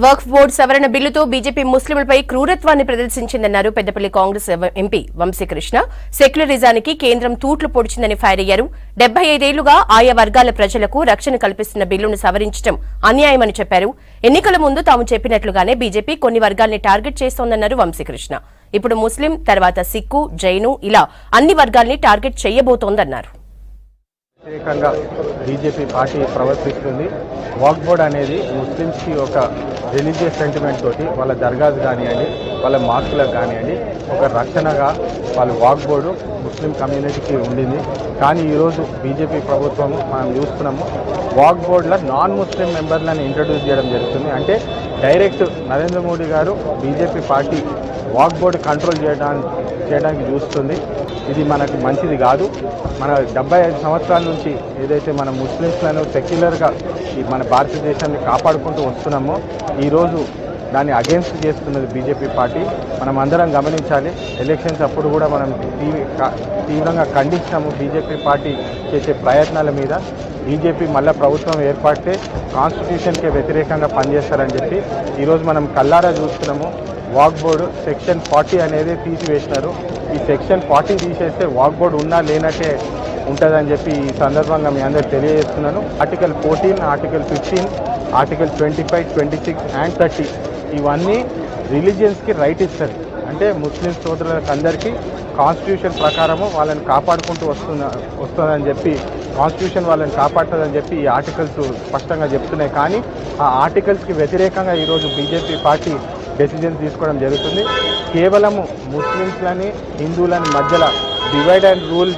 వక్ఫ్ board సవరణ బిల్లుతో BJP ముస్లింలపై క్రూరత్వాన్ని ప్రదర్శించిందన్నారు పెద్దపల్లి కాంగ్రెస్ ఎంపీ వంశీకృష్ణ. సెక్యులరిజానికి కేంద్రం తూట్లు పొడిచిందని ఫైర్ అయ్యారు. డెబ్బై ఐదేళ్ళుగా ఆయా వర్గాల ప్రజలకు రక్షణ కల్పిస్తున్న బిల్లును సవరించడం అన్యాయమని చెప్పారు. ఎన్నికల ముందు తాము చెప్పినట్లుగానే బీజేపీ కొన్ని వర్గాల్ని టార్గెట్ చేస్తోందన్నారు వంశీకృష్ణ. ఇప్పుడు ముస్లిం తర్వాత సిక్కు జైను ఇలా అన్ని వర్గాల్ని టార్గెట్ చేయబోతోందన్నారు. ప్రత్యేకంగా బీజేపీ పార్టీ ప్రవర్తిస్తుంది. వాక్ బోర్డ్ అనేది ముస్లిమ్స్కి ఒక రిలీజియస్ సెంటిమెంట్ తోటి వాళ్ళ దర్గాస్ కానివ్వండి వాళ్ళ మాస్కులకు కానివ్వండి ఒక రక్షణగా వాళ్ళ వాక్ బోర్డు ముస్లిం కమ్యూనిటీకి ఉండింది. కానీ ఈరోజు బీజేపీ ప్రభుత్వము మనం చూస్తున్నాము వాక్ బోర్డులో నాన్ ముస్లిం మెంబర్లను ఇంట్రడ్యూస్ చేయడం జరుగుతుంది. అంటే డైరెక్ట్ నరేంద్ర మోడీ గారు బీజేపీ పార్టీ వాక్ బోర్డు కంట్రోల్ చేయడానికి చేయడానికి చూస్తుంది. ఇది మనకు మంచిది కాదు. మన డెబ్బై ఐదు సంవత్సరాల నుంచి ఏదైతే మన ముస్లిమ్స్లను సెక్యులర్గా ఈ మన భారతదేశాన్ని కాపాడుకుంటూ వస్తున్నామో ఈరోజు దాన్ని అగేన్స్ట్ చేస్తున్నది బీజేపీ పార్టీ. మనం అందరం గమనించాలి. ఎలక్షన్స్ అప్పుడు కూడా మనం తీవ్ర తీవ్రంగా ఖండించినాము బీజేపీ పార్టీ చేసే ప్రయత్నాల మీద. బీజేపీ మళ్ళా ప్రభుత్వం ఏర్పడితే కాన్స్టిట్యూషన్కే వ్యతిరేకంగా పనిచేస్తారని చెప్పి ఈరోజు మనం కల్లారా చూస్తున్నాము. వాక్ బోర్డు సెక్షన్ ఫార్టీ అనేది తీసివేసినారు. ఈ సెక్షన్ ఫార్టీ తీసేస్తే వాక్ బోర్డు ఉన్నా లేనట్టే ఉంటుందని చెప్పి ఈ సందర్భంగా మీ అందరికి తెలియజేస్తున్నాను. Article fourteen article fifteen article twenty five twenty six and thirty ఇవన్నీ రిలీజియన్స్కి రైట్ ఇస్తారు. అంటే ముస్లిం సోదరులకు అందరికీ కాన్స్టిట్యూషన్ ప్రకారము వాళ్ళని కాపాడుకుంటూ వస్తున్న వస్తుందని చెప్పి కాన్స్టిట్యూషన్ వాళ్ళని కాపాడుతుందని చెప్పి ఈ ఆర్టికల్స్ స్పష్టంగా చెప్తున్నాయి. కానీ ఆ ఆర్టికల్స్కి వ్యతిరేకంగా ఈరోజు బీజేపీ పార్టీ డెసిజన్ తీసుకోవడం జరుగుతుంది. కేవలము ముస్లిమ్స్లని హిందువులని మధ్యలో divide and rule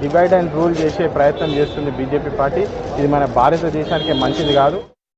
divide and rule చేసే ప్రయత్నం చేస్తుంది బీజేపీ పార్టీ. ఇది మన భారతదేశానికి మంచిది కాదు.